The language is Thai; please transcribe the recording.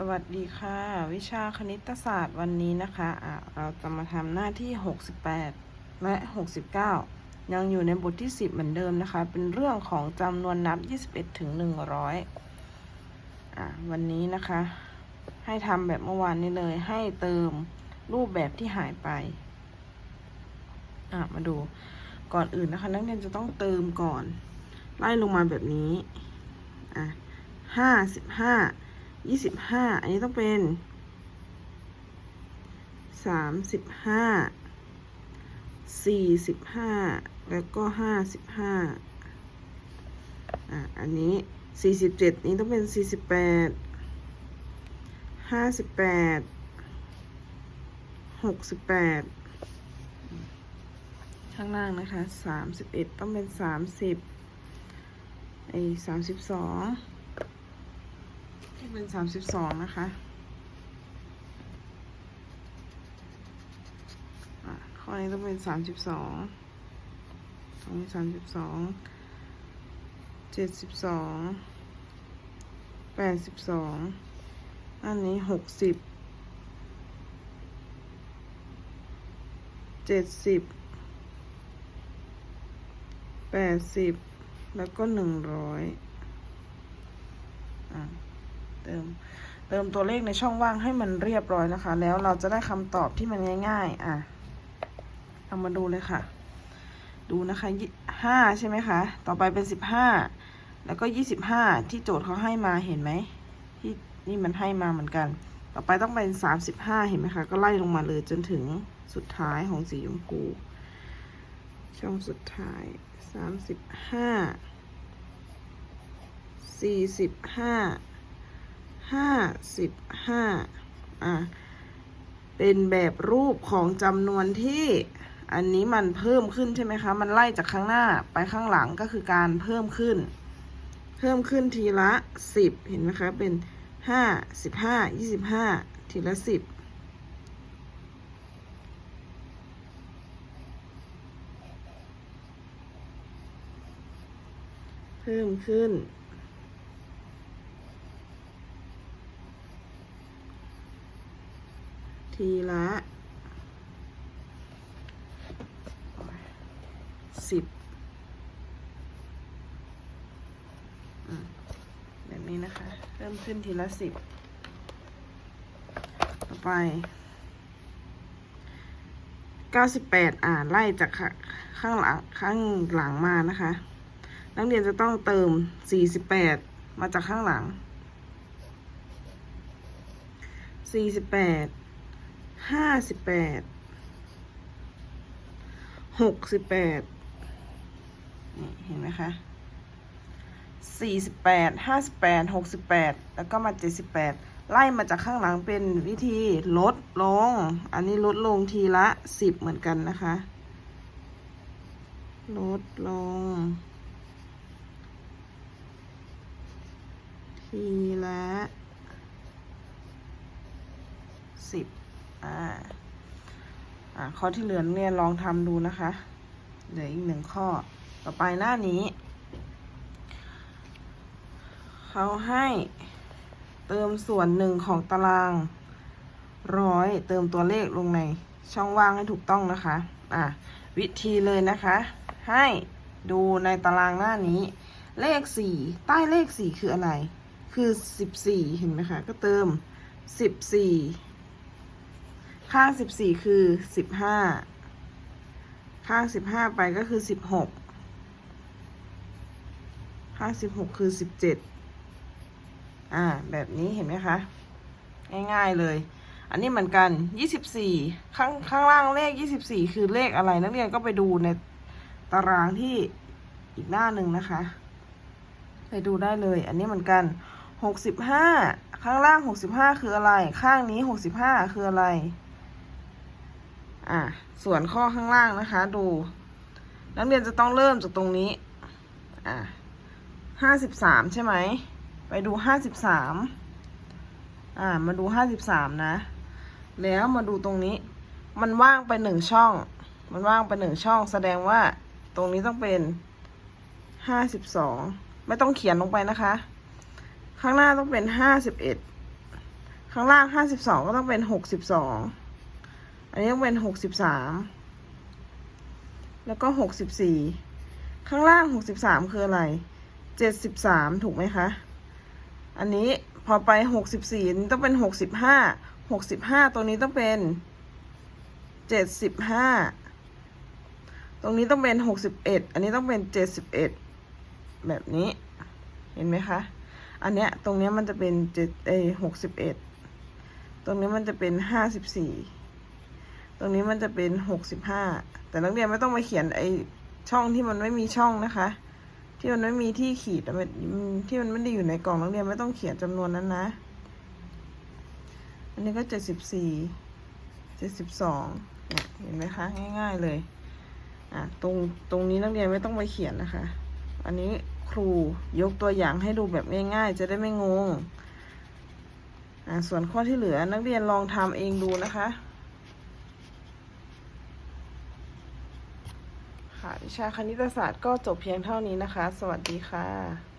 สวัสดีค่ะ วิชาคณิตศาสตร์วันนี้นะคะะเราจะมาทำหน้าที่ 68 และ 69 ยังอยู่ในบทที่ 10 เหมือนเดิมนะคะ เป็นเรื่องของจำนวนนับ 21 ถึง 100 วันนี้นะคะ ให้ทำแบบเมื่อวานนี้เลย ให้เติมรูปแบบที่หายไปมาดูก่อนอื่นนะคะ นักเรียนจะต้องเติมก่อน ไล่ลงมาแบบนี้อะห้าสิบห้า ยี่สิบห้าอันนี้ต้องเป็นสามสิบห้าสี่สิบห้าแล้วก็ห้าสิบห้าอะอันนี้สี่สิบเจ็ดนี้ต้องเป็นสี่สิบแปดห้าสิบแปดหกสิบแปดข้างล่างนะคะสามสิบเอ็ดต้องเป็นสามสิบไอ้สามสิบสอง เป็นสามสิบสองนะคะข้อนี้ต้องเป็นสามสิบสองตรงนี้สามสิบสองเจ็ดสิบสองแปดสิบสองอันนี้หกสิบเจ็ดสิบแปดสิบแล้วก็หนึ่งร้อยอะ เติมเติมตัวเลขในช่องว่างให้มันเรียบร้อยนะคะ แล้วเราจะได้คำตอบที่มันง่าย ๆ อะเอามาดูเลยค่ะ ดูนะคะห้าใช่ไหมคะ ต่อไปเป็นสิบห้าแล้วก็ยี่สิบห้าที่โจทย์เขาให้มาเห็นไหมที่นี่มันให้มาเหมือนกัน ต่อไปต้องเป็นสามสิบห้าเห็นไหมคะ ก็ไล่ลงมาเลยจนถึงสุดท้ายของสีชมพูช่องสุดท้ายสามสิบห้าสี่สิบห้า ห้าสิบห้าอะเป็นแบบรูปของจำนวนที่อันนี้มันเพิ่มขึ้นใช่ไหมคะ มันไล่จากข้างหน้าไปข้างหลังก็คือการเพิ่มขึ้น เพิ่มขึ้นทีละสิบเห็นไหมคะ เป็นห้าสิบห้ายี่สิบห้าทีละสิบเพิ่มขึ้น ทีละสิบแบบนี้นะคะ เริ่มขึ้นทีละสิบต่อไปเก้าสิบแปดอ่านไล่จากข้าข้างหลังข้างหลังมานะคะ นักเรียนจะต้องเติมสี่สิบแปดมาจากข้างหลังสี่สิบแปด ห้าสิบแปดหกสิบแปดนี่เห็นไหมคะสี่สิบแปดห้าสิบแปดหกสิบแปดแล้วก็มาเจ็ดสิบแปดไล่มาจากข้างหลังเป็นวิธีลดลง อันนี้ลดลงทีละสิบเหมือนกันนะคะ ลดลง ทีละสิบ อ่า อ่า ข้อที่เหลือเรียลองทำดูนะคะ เหลืออีกหนึ่งข้อ ต่อไปหน้านี้ เขาให้เติมส่วนหนึ่งของตารางร้อยเติมตัวเลขลงในช่องว่างให้ถูกต้องนะคะ อะ วิธีเลยนะคะ ให้ดูในตารางหน้านี้ เลขสี่ใต้เลขสี่คืออะไร คือสิบสี่เห็นไหมคะ ก็เติมสิบสี่ ข้างสิบสี่คือสิบห้าข้างสิบห้าไปก็คือสิบหกข้างสิบหกคือสิบเจ็ดอ่า แบบนี้เห็นไหมคะ ง่ายๆเลย อันนี้เหมือนกันยี่สิบสี่ข้างข้างล่างเลขยี่สิบสี่คือเลขอะไร นักเรียนก็ไปดูในตารางที่อีกหน้าหนึ่งนะคะ ไปดูได้เลย อันนี้เหมือนกันหกสิบห้าข้างล่างหกสิบห้าคืออะไร ข้างนี้หกสิบห้าคืออะไร อะส่วนข้อข้างล่างนะคะ ดู นักเรียนจะต้องเริ่มจากตรงนี้ อะห้าสิบสามใช่ไหม ไปดูห้าสิบสามอ่า มาดูห้าสิบสามนะ แล้วมาดูตรงนี้ มันว่างไปหนึ่งช่อง มันว่างไปหนึ่งช่อง แสดงว่าตรงนี้ต้องเป็นห้าสิบสองไม่ต้องเขียนลงไปนะคะ ข้างหน้าต้องเป็นห้าสิบเอ็ดข้างล่างห้าสิบสองก็ต้องเป็นหกสิบสอง อันนี้ต้องเป็นหกสิบสามแล้วก็หกสิบสี่ข้างล่างหกสิบสามคืออะไรเจ็ดสิบสามถูกไหมคะ อันนี้พอไปหกสิบสี่นี้ต้องเป็นหกสิบห้าหกสิบห้าตัวนี้ต้องเป็นเจ็ดสิบห้าตรงนี้ต้องเป็นหกสิบเอ็ดอันนี้ต้องเป็นเจ็ดสิบเอ็ดแบบนี้เห็นไหมคะ อันเนี้ยตรงเนี้ยมันจะเป็นเจ็ดเอหกสิบเอ็ดตรงนี้มันจะเป็นห้าสิบสี่ ตรงนี้มันจะเป็นหกสิบห้าแต่นักเรียนไม่ต้องมาเขียนไอช่องที่มันไม่มีช่องนะคะ ที่มันไม่มีที่ขีดที่มันไม่ได้อยู่ในกล่องนักเรียนไม่ต้องเขียนจำนวนนั้นนะ อันนี้ก็เจ็ดสิบสี่เจ็ดสิบสองเนี่ยเห็นไหมคะ ง่าย ๆเลยอะตรงตรงนี้นักเรียนไม่ต้องไปเขียนนะคะ อันนี้ครูยกตัวอย่างให้ดูแบบง่ายๆ จะได้ไม่งงอะส่วนข้อที่เหลือนักเรียนลองทำเองดูนะคะ วิชาคณิตศาสตร์ก็จบเพียงเท่านี้นะคะ สวัสดีค่ะ